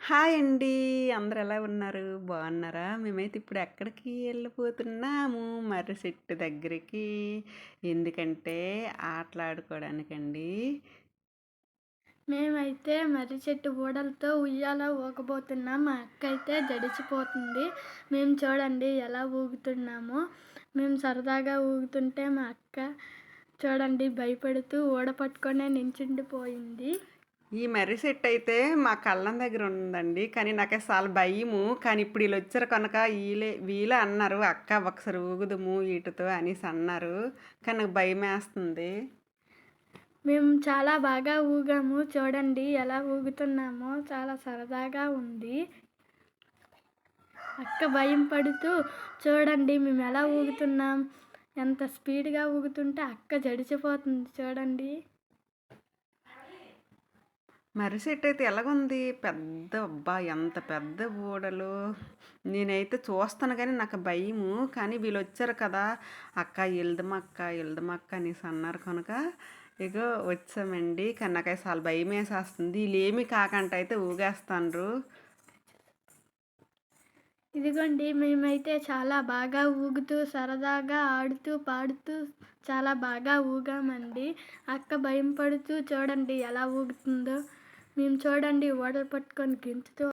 Hi అండి. అందరు ఎలా ఉన్నారు? బాగున్నారా? మేమైతే ఇప్పుడు ఎక్కడికి వెళ్ళిపోతున్నాము? మర్రి చెట్టు దగ్గరికి. ఎందుకంటే ఆటలాడుకోవడానికండి మేమైతే మర్రి చెట్టు ఊడలతో ఉయ్యాల ఊగబోతున్నాం. మా అక్క అయితే జడిచిపోతుంది. మేము చూడండి ఎలా ఊగుతున్నామో. మేము సరదాగా ఊగుతుంటే మా అక్క చూడండి భయపడుతూ ఊడ పట్టుకొనే నించుండిపోయింది. ఈ మర్రి సెట్ అయితే మా కళ్ళం దగ్గర ఉందండి. కానీ నాకు చాలా భయము. కానీ ఇప్పుడు వీళ్ళు వచ్చారు కనుక వీలే వీలే అన్నారు. అక్క ఒకసారి ఊగుదుము వీటితో అనేసి అన్నారు. కానీ నాకు భయం వేస్తుంది మేము చాలా బాగా ఊగాము. చూడండి ఎలా ఊగుతున్నామో. చాలా సరదాగా ఉంది. అక్క భయం పడుతూ చూడండి మేము ఎలా ఊగుతున్నాం. ఎంత స్పీడ్గా ఊగుతుంటే అక్క జడిచిపోతుంది చూడండి. మర్రి అయితే ఎలాగుంది? పెద్ద అబ్బా ఎంత పెద్ద ఊడలు నేనైతే చూస్తాను కానీ నాకు భయము. కానీ వీళ్ళు వచ్చారు కదా అక్క వెళ్దామక్క వెళ్దామక్క అనేసి అన్నారు కనుక. ఇగో వచ్చామండి. కానీ నాకైతే చాలా భయం వేసేస్తుంది. వీళ్ళు ఏమి కాకంట అయితే ఊగేస్తాండ్రు. ఇదిగోండి మేమైతే చాలా బాగా ఊగుతూ సరదాగా ఆడుతూ పాడుతూ చాలా బాగా ఊగామండి. అక్క భయం పడుతూ చూడండి ఎలా ఊగుతుందో. మేము చూడండి వాటర్ పట్టుకొని గెంతుతో